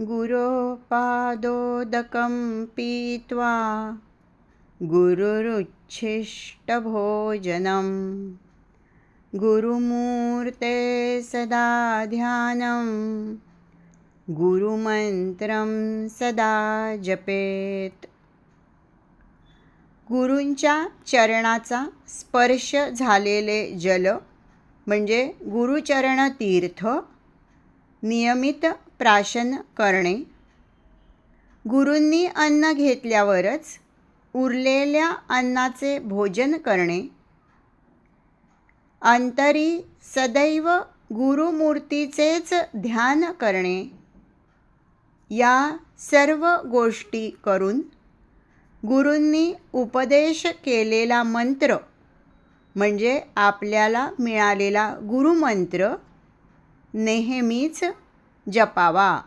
गुरोपादोदकं पीत्वा गुरुरुच्छिष्टभोजनं। गुरुमूर्ते सदा ध्यानं। गुरुमंत्रं सदा जपेत। गुरूंच्या चरणाचा स्पर्श झालेले जल म्हणजे गुरुचरण तीर्थ नियमित प्राशन करणे. गुरूंनी अन्न घेतल्यावरच उरलेल्या अन्नाचे भोजन करणे. अंतरी सदैव गुरुमूर्तीचेच ध्यान करणे. या सर्व गोष्टी करून गुरूंनी उपदेश केलेला मंत्र म्हणजे आपल्याला मिळालेला गुरुमंत्र नेहमीच जपावा.